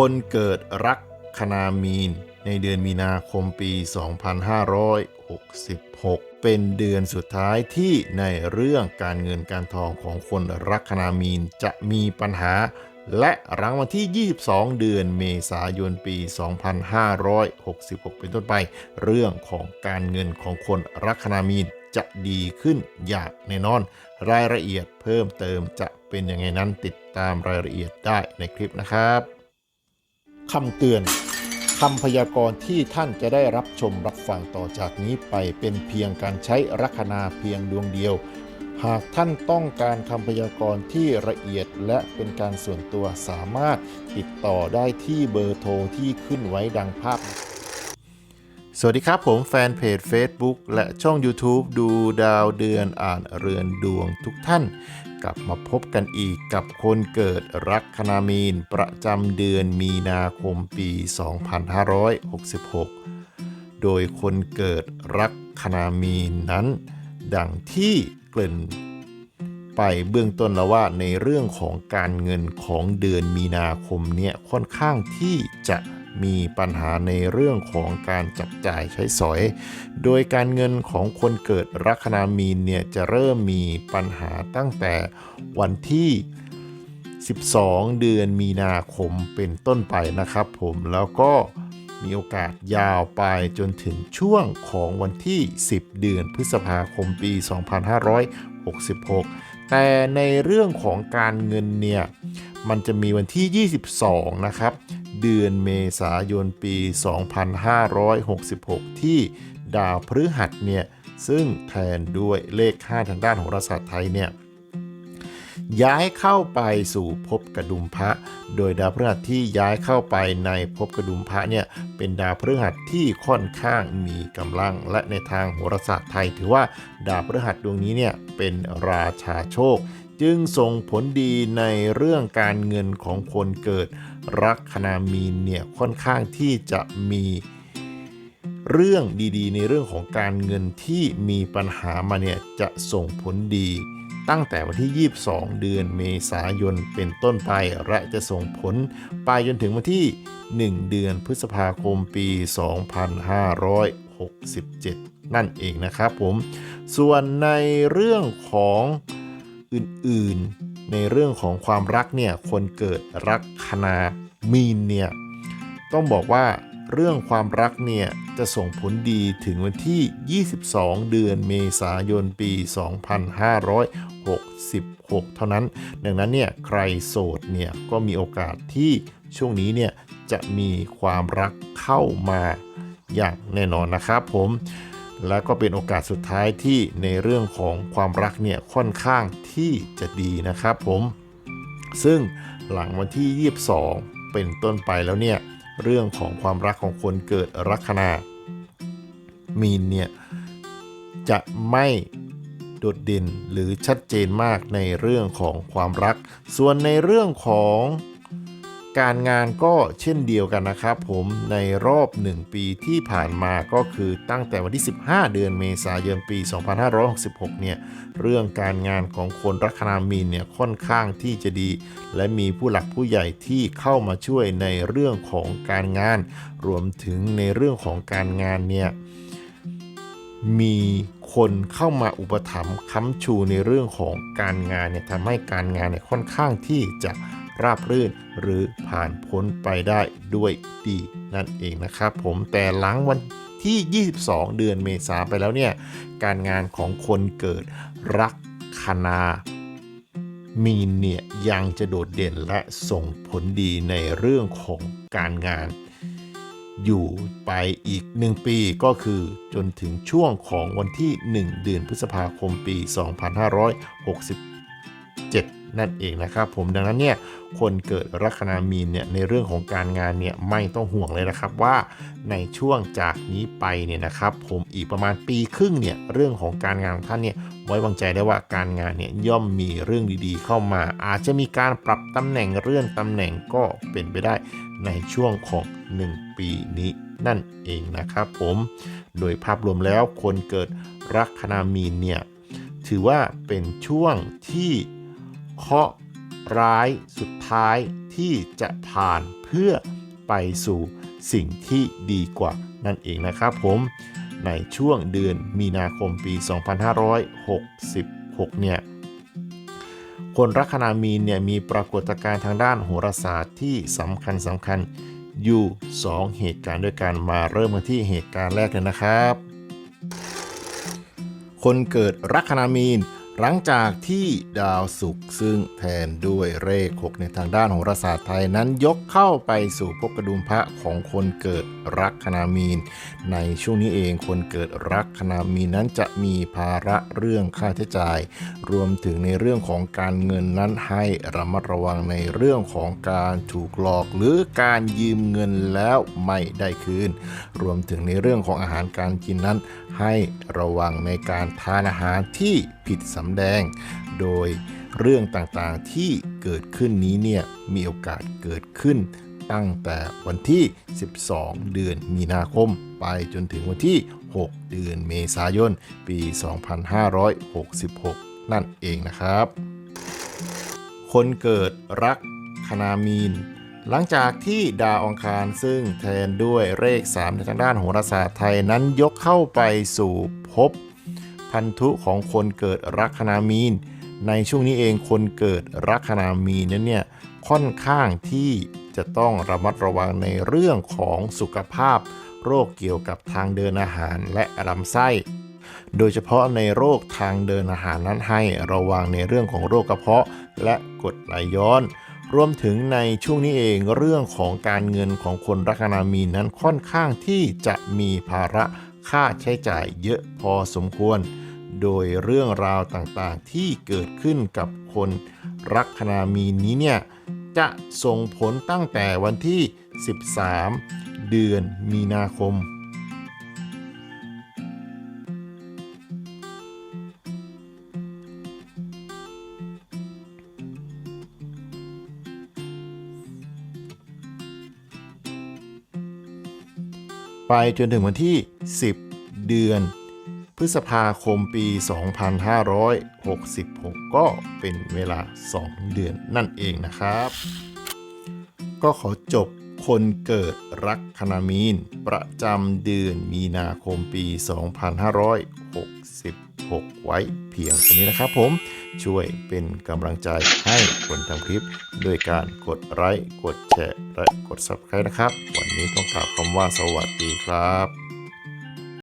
คนเกิดรักคนามีน ในเดือนมีนาคมปี 2566 เป็นเดือนสุดท้ายที่ในเรื่องการเงินการทองของคนรักคนามีนจะมีปัญหา และหลังวันที่ 22 เดือนเมษายนปี 2566 เป็นต้นไป เรื่องของการเงินของคนรักคนามีนจะดีขึ้นอย่างแน่นอน รายละเอียดเพิ่มเติมจะเป็นยังไงนั้นติดตามรายละเอียดได้ในคลิปนะครับ คำเตือนคำพยากรณ์ที่ท่านจะได้รับชมรับฟังต่อจากนี้ไปเป็นเพียงการใช้ลัคนาเพียงดวงเดียว หากท่านต้องการคำพยากรณ์ที่ละเอียดและเป็นการส่วนตัวสามารถติดต่อได้ที่เบอร์โทรที่ขึ้นไว้ดังภาพ สวัสดีครับผมแฟนเพจ Facebook และช่อง YouTube ดูดาวเดือนอ่านเรือนดวงทุกท่าน กลับมาพบกันอีกกับคนเกิดรักคณามีน ประจำเดือนมีนาคมปี 2566 โดยคนเกิดรักคณามีนนั้น ดังที่เกริ่นไปเบื้องต้นแล้วว่าในเรื่องของการเงินของเดือนมีนาคมเนี่ยค่อนข้างที่จะ มีปัญหาในเรื่องของการจับจ่ายใช้สอย โดยการเงินของคนเกิดลัคนามีนเนี่ยจะเริ่มมีปัญหาตั้งแต่วันที่ 12 เดือนมีนาคมเป็นต้นไปนะครับผมแล้วก็มีโอกาสยาวไปจนถึงช่วงของวันที่ 10 เดือนพฤษภาคมปี 2566 แต่ในเรื่องของการเงินเนี่ย มันจะมีวันที่ 22 นะครับ เดือนเมษายนปี 2566 ที่ดาวพฤหัสเนี่ยซึ่งแทนด้วยเลข 5 ทางด้านโหราศาสตร์ไทยเนี่ยย้ายเข้าไปสู่ภพกระดุมพระ โดยดาวพฤหัสที่ย้ายเข้าไปในภพกระดุมพระเนี่ยเป็นดาวพฤหัสที่ค่อนข้างมีกำลัง และในทางโหราศาสตร์ไทย ถือว่าดาวพฤหัสดวงนี้เนี่ยเป็นราชาโชค จึงส่งผลดีในเรื่องการเงินของคนเกิดรักคนามีนเนี่ยค่อนข้างที่จะมีเรื่องดีๆ ในเรื่องของการเงินที่มีปัญหามาเนี่ยจะส่งผลดี ตั้งแต่วันที่ 22 เดือนเมษายนเป็นต้นไป และจะส่งผลไปจนถึงวันที่ 1 เดือนพฤษภาคมปี 2567 นั่นเองนะครับผม ส่วนในเรื่องของ อื่นๆ ในเรื่องของความรักเนี่ยคนเกิดรักคณามีนเนี่ยต้องบอกว่าเรื่องความรักเนี่ยจะส่งผลดีถึงวันที่ 22 เดือนเมษายนปี 2566 เท่านั้น ดังนั้นเนี่ยใครโสดเนี่ยก็มีโอกาสที่ช่วงนี้เนี่ยจะมีความรักเข้ามาอย่างแน่นอนนะครับผม และก็เป็นโอกาสสุดท้ายที่ในเรื่องของความรักเนี่ยค่อนข้างที่จะดีนะครับผม ซึ่งหลังวันที่ 22 เป็นต้นไปแล้วเนี่ยเรื่องของความรักของคนเกิดลัคนามีนเนี่ยจะไม่โดดเด่นหรือชัดเจนมากในเรื่องของความรัก ส่วนในเรื่องของ การงานก็เช่นเดียวกันนะครับผมในรอบ 1 ปีที่ผ่านมาก็คือตั้งแต่วันที่ 15 เดือนเมษายนปี 2566 เนี่ยเรื่องการงานของคนลัคนามีนเนี่ยค่อนข้างที่จะดี และมีผู้หลักผู้ใหญ่ที่เข้ามาช่วยในเรื่องของการงาน รวมถึงในเรื่องของการงานเนี่ยมีคนเข้ามาอุปถัมภ์ค้ำชูในเรื่องของการงานเนี่ยทำให้การงานเนี่ยค่อนข้างที่จะ ราบรื่น หรือผ่านพ้นไปได้ด้วยดีนั่นเองนะครับผมแต่หลังวันที่ 22 เดือนเมษาไปแล้วเนี่ย การงานของคนเกิดรักคณามีนเนี่ยยังจะโดดเด่นและส่งผลดีในเรื่องของการงาน อยู่ไปอีก 1 ปีก็คือจนถึงช่วงของวันที่ 1 เดือนพฤษภาคมปี 2567 นั่นเองนะครับผมดังนั้นเนี่ยคนเกิดลัคนามีนเนี่ยในเรื่องของการงานเนี่ยไม่ต้องห่วงเลยนะครับว่าในช่วงจากนี้ไปเนี่ยนะครับผมอีกประมาณปีครึ่งเนี่ยเรื่องของการงานของท่านเนี่ยไว้วางใจได้ว่าการงานเนี่ยย่อมมีเรื่องดีๆ เข้ามา อาจจะมีการปรับตำแหน่งเลื่อนตำแหน่งก็เป็นไปได้ในช่วงของ 1 ปีนี้นั่นเองนะครับผมโดยภาพรวมแล้วคนเกิดลัคนามีนเนี่ยถือว่าเป็นช่วงที่ เคราะห์ร้ายสุดท้ายที่จะผ่านเพื่อไปสู่สิ่งที่ดีกว่านั่นเองนะครับผมในช่วงเดือนมีนาคมปี 2566 เนี่ย คนลัคนามีนเนี่ยมีปรากฏการณ์ทางด้านโหราศาสตร์ที่สำคัญสำคัญอยู่ 2 เหตุการณ์ด้วยกันมาเริ่มกันที่เหตุการณ์แรกเลยนะครับ คนเกิดลัคนามีน หลังจากที่ดาวศุกร์ซึ่งแทนด้วยเลข6ในทางด้านโหราศาสตร์ไทยนั้นยกเข้าไปสู่ภพกระดุมพระของคนเกิดลัคนามีน ในช่วงนี้เองคนเกิดลัคนามีนนั้นจะมีภาระเรื่องค่าใช้จ่าย รวมถึงในเรื่องของการเงินนั้นให้ระมัดระวังในเรื่องของการถูกหลอกหรือการยืมเงินแล้วไม่ได้คืน รวมถึงในเรื่องของอาหารการกินนั้น ให้ระวังในการทานอาหารที่ผิดสำแดง โดยเรื่องต่างๆที่เกิดขึ้นนี้เนี่ยมีโอกาสเกิดขึ้นตั้งแต่วันที่ 12 เดือนมีนาคม ไปจนถึงวันที่ 6 เดือนเมษายน ปี 2566 นั่นเองนะครับ คนเกิดรักคณามีน หลังจากที่ดาวอังคารซึ่งแทนด้วยเลข 3 ในทางด้านโหราศาสตร์ไทยนั้นยกเข้าไปสู่ภพพันธุของคนเกิดรัคณามีน ในช่วงนี้เองคนเกิดรัคณามีนนั้นเนี่ยค่อนข้างที่จะต้องระมัดระวังในเรื่องของสุขภาพ โรคเกี่ยวกับทางเดินอาหารและลำไส้ โดยเฉพาะในโรคทางเดินอาหารนั้นให้ระวังในเรื่องของโรคกระเพาะและกรดไหลย้อน รวมถึงในช่วงนี้เองเรื่องของการเงินของคนลัคนามีนนั้นค่อนข้างที่จะมีภาระค่าใช้จ่ายเยอะพอสมควร โดยเรื่องราวต่างๆที่เกิดขึ้นกับคนลัคนามีนนี้เนี่ยจะส่งผลตั้งแต่วันที่ 13 เดือนมีนาคม ไปจนถึงวันที่ 10 เดือน พฤษภาคมปี 2566 ก็เป็นเวลา 2 เดือนนั่นเองนะครับ ก็ขอจบคนเกิดรักคณามีน ประจำเดือนมีนาคมปี 2560 6 ไว้เพียงเท่านี้นะครับผมช่วยเป็นกำลังใจให้คนทำคลิปด้วยการกดไลค์กดแชร์และกด Subscribe นะครับ วันนี้ต้องกล่าวคำว่าสวัสดีครับ